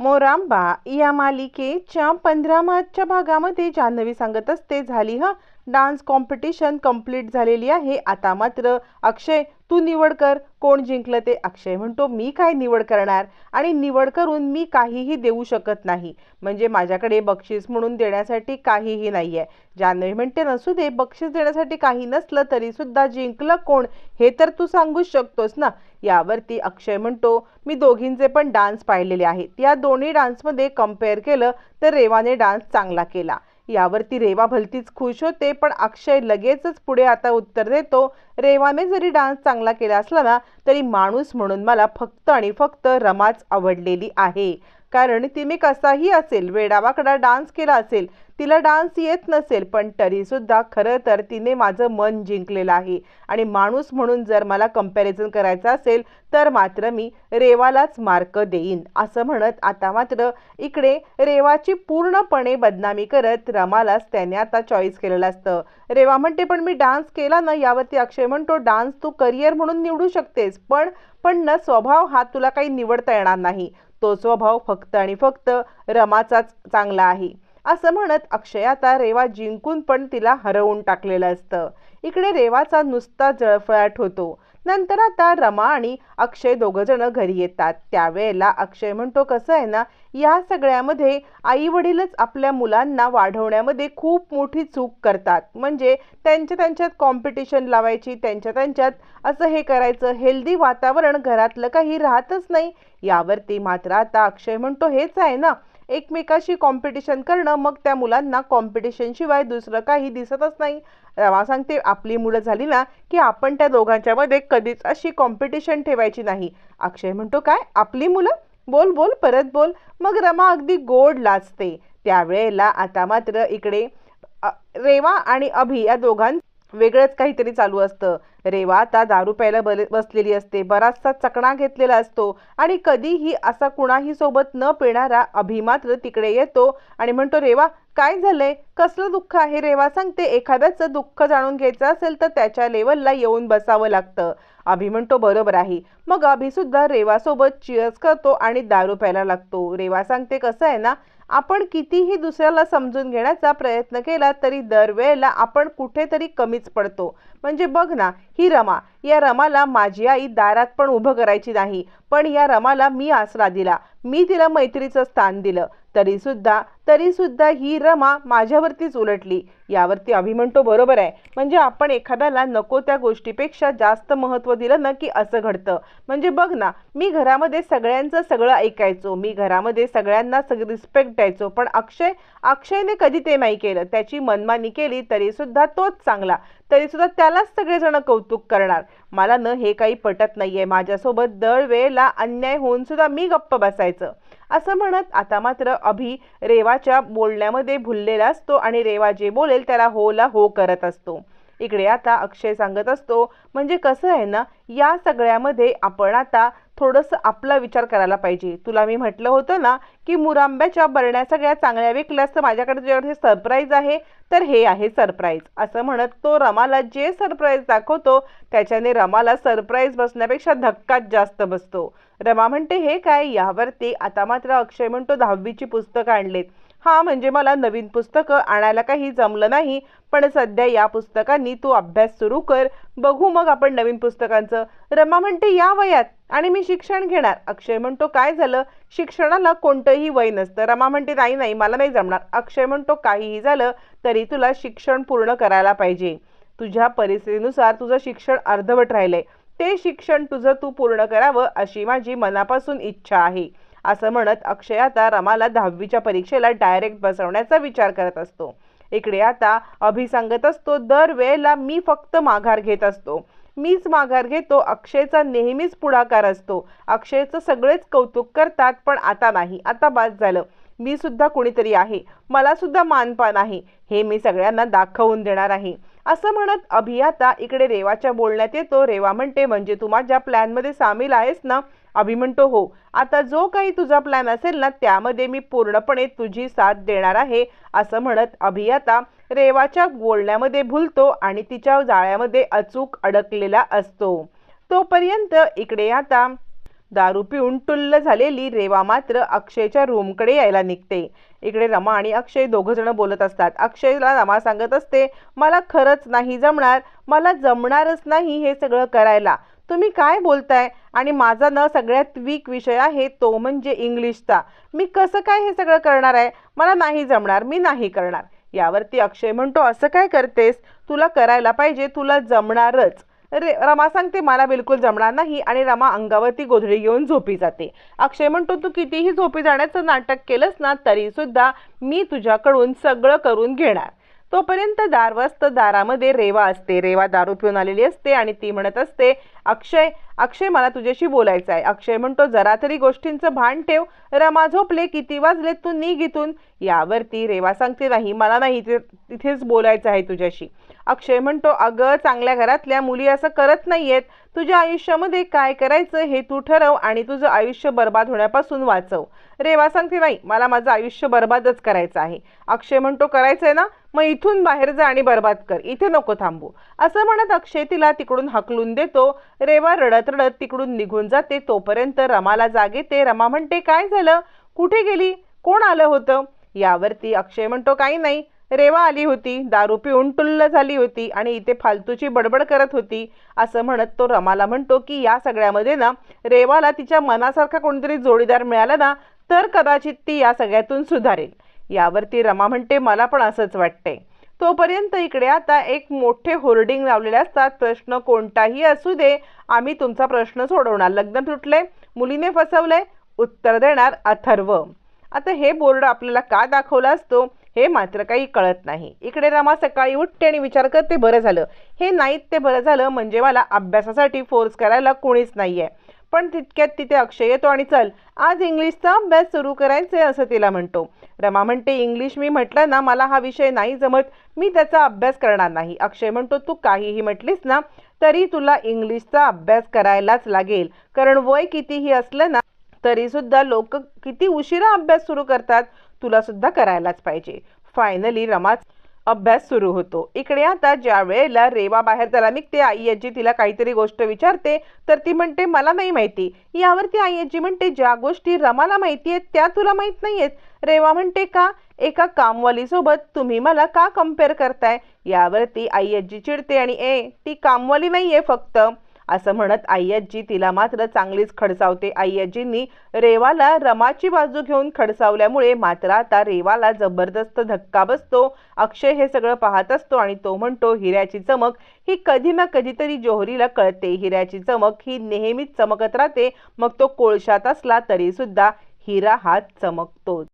मोरांबा या मालिकेच्या पंधरा मार्चच्या भागामध्ये जान्हवी सांगत असते झाली हा. डान्स कॉम्पिटिशन कंप्लीट झालेली आहे. आता मात्र अक्षय तू निवड कर. कोण जिंकलं ते अक्षय म्हणतो मी काय निवड करणार? आणि निवड करून मी काहीही देऊ शकत नाही. म्हणजे माझ्याकडे बक्षीस म्हणून देण्यासाठी काहीही नाही आहे जान्हवी म्हणते नसू दे बक्षीस देण्यासाठी काही नसलं तरी सुद्धा जिंकलं कोण? हे तर तू सांगूच शकतोस ना. यावरती अक्षय म्हणतो मी दोघींचे पण डान्स पाहिलेले आहेत. या दोन्ही डान्समध्ये कंपेअर केलं तर रेवाने डान्स चांगला केला. यावरती रेवा भलतीच खुश होते पण अक्षय लगेचच पुढे आता उत्तर देतो रेवाने जरी डान्स चांगला केला असला ना तरी माणूस म्हणून मला फक्त आणि फक्त रमाच आवडलेली आहे. कारण तिने कसाही असेल वेडावाकडा डान्स केला असेल तिला डान्स येत नसेल पण तरीसुद्धा खरं तर तिने माझं मन जिंकलेलं आहे. आणि माणूस म्हणून जर मला कंपॅरिझन करायचं असेल तर मात्र मी रेवालाच मार्क देईन असं म्हणत आता मात्र इकडे रेवाची पूर्णपणे बदनामी करत रमालाच त्याने आता चॉईस केलेलं असतं. रेवा म्हणते पण मी डान्स केला ना यावरती अक्षय म्हणतो डान्स तू करिअर म्हणून निवडू शकतेस पण पण न स्वभाव हा तुला काही निवडता येणार नाही. तो स्वभाव फक्त आणि फक्त रमाचाच चांगला आहे. असं म्हणत अक्षय आता रेवा जिंकून पण तिला हरवून टाकलेलं असतं. इकडे रेवाचा नुसता जळफळाट होतो. नंतर आता रमा आणि अक्षय दोघं जण घरी येतात. त्यावेळेला अक्षय म्हणतो कसं आहे ना या सगळ्यामध्ये आई वडीलच आपल्या मुलांना वाढवण्यामध्ये खूप मोठी चूक करतात. म्हणजे त्यांच्या त्यांच्यात कॉम्पिटिशन लावायची त्यांच्या त्यांच्यात असं हे करायचं हेल्दी वातावरण घरातलं काही राहतच नाही. यावरती मात्र आता अक्षय म्हणतो हेच आहे ना एकमेकाशी कॉम्पिटिशन करणं मग त्या मुलांना कॉम्पिटिशनशिवाय दुसरं काही दिसतच नाही. रमा सांगते आपली मुलं झाली ना की आपण त्या दोघांच्या मध्ये कधीच अशी कॉम्पिटिशन ठेवायची नाही. अक्षय म्हणतो काय? आपली मुलं? बोल बोल परत बोल. मग रमा अगदी गोड लाजते. त्यावेळेला आता मात्र इकडे रेवा आणि अभि या दोघां वेगळंच काहीतरी चालू असतं. रेवा आता दारू प्यायला बसलेली असते. बराचसा चकणा घेतलेला असतो. आणि कधीही असा कुणाही सोबत न पिणारा अभिमात्र तिकडे येतो आणि म्हणतो रेवा काय झालंय? कसलं दुःख आहे? रेवा सांगते. एखाद्याचं दुःख जाणून घ्यायचं असेल तर त्याच्या लेवलला येऊन बसावं लागतं. अभि म्हणतो बरोबर आहे. मग अभिसुद्धा रेवासोबत चिअर्स करतो आणि दारू प्यायला लागतो. रेवा सांगते कसं आहे ना आपण कितीही दुसऱ्याला समजून घेण्याचा प्रयत्न केला तरी दरवेळेला आपण कुठेतरी कमीच पडतो. म्हणजे बघ ना ही रमा या रमाला माझी आई दारात पण उभं करायची नाही पण या रमाला मी आसरा दिला. मी तिला मैत्रीचं स्थान दिलं. तरीसुद्धा तरीसुद्धा ही रमा माझ्यावरतीच उलटली. यावरती अभि म्हणतो बरोबर आहे. म्हणजे आपण एखाद्याला नको त्या गोष्टीपेक्षा जास्त महत्त्व दिलं ना की असं घडतं. म्हणजे बघ ना मी घरामध्ये सगळ्यांचं सगळं ऐकायचो. मी घरामध्ये सगळ्यांना सग रिस्पेक्ट द्यायचो. पण अक्षय अक्षयने कधी ते नाही केलं. त्याची मनमानी केली तरीसुद्धा तोच चांगला. तरीसुद्धा त्यालाच सगळेजण कौतुक करणार. मला न हे काही पटत नाही आहे माझ्यासोबत दरवेळेला अन्याय होऊन सुद्धा मी गप्प बसायचं. असं म्हणत आता मात्र अभि रेवाच्या बोलण्यामध्ये भुललेला असतो आणि रेवा जे बोलेल त्याला होला हो करत असतो. इकडे आता अक्षय सांगत असतो म्हणजे कसं आहे ना या सगळ्यामध्ये आपण आता थोडंसं आपला विचार करायला पाहिजे. तुला मी म्हटलं होतं ना की मुरांब्याच्या बरण्या सगळ्या चांगल्या विकल्यास तर माझ्याकडे तुझ्याकडे सरप्राईज आहे तर हे आहे सरप्राईज असं म्हणत तो रमाला जे सरप्राईज दाखवतो त्याच्याने रमाला सरप्राईज बसण्यापेक्षा धक्काच जास्त बसतो. रमा म्हणते हे काय? यावरती आता मात्र अक्षय म्हणतो दहावीची पुस्तकं आणलेत. हा म्हणजे मला नवीन पुस्तकं आणायला काही जमलं नाही पण सध्या या पुस्तकांनी तू अभ्यास सुरू कर बघू मग आपण नवीन पुस्तकांचं. रमा म्हणते या वयात आणि मी शिक्षण घेणार. अक्षय म्हणतो काय झालं? शिक्षणाला कोणतंही वय नसतं. रमा म्हणते नाही नाही मला नाही जमणार. अक्षय म्हणतो काहीही झालं तरी तुला शिक्षण पूर्ण करायला पाहिजे. तुझ्या परिस्थितीनुसार तुझं शिक्षण अर्धवट राहिलंय. ते शिक्षण तुझं तू पूर्ण करावं अशी माझी मनापासून इच्छा आहे. असं म्हणत अक्षय आता रमाला दहावीच्या परीक्षेला डायरेक्ट बसवण्याचा विचार करत असतो. इकडे आता अभि सांगत असतो दरवेळेला मी फक्त माघार घेत असतो. मीच माघार घेतो अक्षयचा नेहमीच पुढाकार असतो. अक्षयचं सगळेच कौतुक करतात पण आता नाही. आता बाद झालं. मी सुद्धा कुणीतरी आहे. मला सुद्धा मानपान आहे. हे मी सगळ्यांना दाखवून देणार आहे. असं म्हणत अभियाता इकडे रेवाच्या बोलण्यात येतो. रेवा म्हणते म्हणजे तू माझ्या प्लॅनमध्ये सामील आहेस ना? अभि म्हणतो हो. आता जो काही तुझा प्लॅन असेल ना त्यामध्ये मी पूर्णपणे तुझी साथ देणार आहे असं म्हणत अभियाता रेवाच्या बोलण्यामध्ये भुलतो आणि तिच्या जाळ्यामध्ये अचूक अडकलेला असतो. तोपर्यंत इकडे आता दारू पिऊन टुल्ल झालेली रेवा मात्र अक्षयच्या रूमकडे यायला निघते. इकडे रमा आणि अक्षय दोघंजणं बोलत असतात. अक्षयला रमा सांगत असते मला खरंच नाही जमणार. मला जमणारच नाही हे सगळं करायला. तुम्ही काय बोलताय? आणि माझा न सगळ्यात वीक विषय आहे तो म्हणजे इंग्लिशचा. मी कसं काय हे सगळं करणार आहे? मला नाही जमणार. मी नाही करणार. यावरती अक्षय म्हणतो असं काय करतेस? तुला करायला पाहिजे. तुला जमणारच. रे रमा सांगते मला बिलकुल जमणार नाही आणि रमा अंगावरती गोधडी घेऊन झोपी जाते. अक्षय म्हणतो तू कितीही झोपी जाण्याचं नाटक केलंस ना तरी सुद्धा मी तुझ्याकडून सगळं करून घेणार. तोपर्यंत दारवस्त दारामध्ये रेवा असते. रेवा दारू पिऊन आलेली असते आणि ती म्हणत असते अक्षय अक्षय मला तुझ्याशी बोलायचं आहे. अक्षय म्हणतो जरा तरी गोष्टींचं भान ठेव. रमा झोपले किती वाजले तू निघ इथून यावरती रेवा सांगते नाही मला नाही इथे तिथेच बोलायचं आहे तुझ्याशी. अक्षय म्हणतो अगं चांगल्या घरातल्या मुली असं करत नाहीयेत. तुझ्या आयुष्यामध्ये काय करायचं हे तू ठरव आणि तुझं आयुष्य बर्बाद होण्यापासून वाचव. रेवा सांगते नाही मला माझं आयुष्य बर्बादच करायचं आहे. अक्षय म्हणतो करायचं आहे ना? मग इथून बाहेर जा आणि बर्बाद कर. इथे नको थांबू. असं म्हणत अक्षय तिला तिकडून हकलून देतो. रेवा रडत रडत तिकडून निघून जाते. तोपर्यंत रमाला जाग येते रमा म्हणते काय झालं? कुठे गेली? कोण आलं होतं? यावरती अक्षय म्हणतो काही नाही. रेवा आली होती दारू पिऊन टुल्ल झाली होती आणि इथे फालतूची बडबड करत होती. असं म्हणत तो रमाला म्हणतो की या सगळ्यामध्ये ना रेवाला तिच्या मनासारखा कोणतरी जोडीदार मिळाला ना तर कदाचित ती या सगळ्यातून सुधारेल. यावरती रमा म्हणते मला पण असंच वाटतंय. तोपर्यंत इकडे आता एक मोठे होर्डिंग लावलेले असतात. प्रश्न कोणताही असू दे आम्ही तुमचा प्रश्न सोडवणार. लग्न तुटले मुलीने फसवलंय उत्तर देणार अथर्व. आता हे बोर्ड आपल्याला का दाखवला असतो हे मात्र काही कळत नाही. इकडे रमा सकाळी उठते आणि विचार करते बरं झालं. हे नाहीत ते बरं झालं म्हणजे मला अभ्यासासाठी फोर्स करायला कोणीच आहे पण तितक्यात तिथे अक्षय येतो आणि चल आज इंग्लिशचा अभ्यास सुरू करायचा आहे असं तिला म्हणतो. रमा म्हणते इंग्लिश मी म्हटलं ना मला हा विषय नाही जमत. मी त्याचा अभ्यास करणार नाही. अक्षय म्हणतो तू काहीही म्हटलीस ना तरी तुला इंग्लिशचा अभ्यास करायलाच लागेल. कारण वय कितीही असलं ना तरीसुद्धा लोक किती उशिरा अभ्यास सुरू करतात तुला सुद्धा करायलाच पाहिजे. फायनली रमाच अभ्यास सुरू होतो. इकडे आता ज्या वेळेला रेवा बाहेर त्याला निघते आई आजी तिला काहीतरी गोष्ट विचारते तर ती म्हणते मला नाही माहिती. यावरती आई आजी म्हणते ज्या गोष्टी रमाला माहिती आहेत त्या तुला माहीत नाही आहेत रेवा म्हणते का? एका कामवालीसोबत तुम्ही मला का कंपेअर करताय? यावरती आई आजी चिडते आणि ए ती कामवाली नाही आहे फक्त. असं म्हणत आय्याजी तिला मात्र चांगलीच खडसावते. आय्याजींनी रेवाला रमाची बाजू घेऊन खडसावल्यामुळे मात्र आता रेवाला जबरदस्त धक्का बसतो. अक्षय हे सगळं पाहत असतो आणि तो म्हणतो हिऱ्याची चमक ही कधी ना कधीतरी जोहरीला कळते. हिऱ्याची चमक ही नेहमीच चमकत राहते. मग तो कोळशात असला तरी सुद्धा हिरा हात चमकतोच.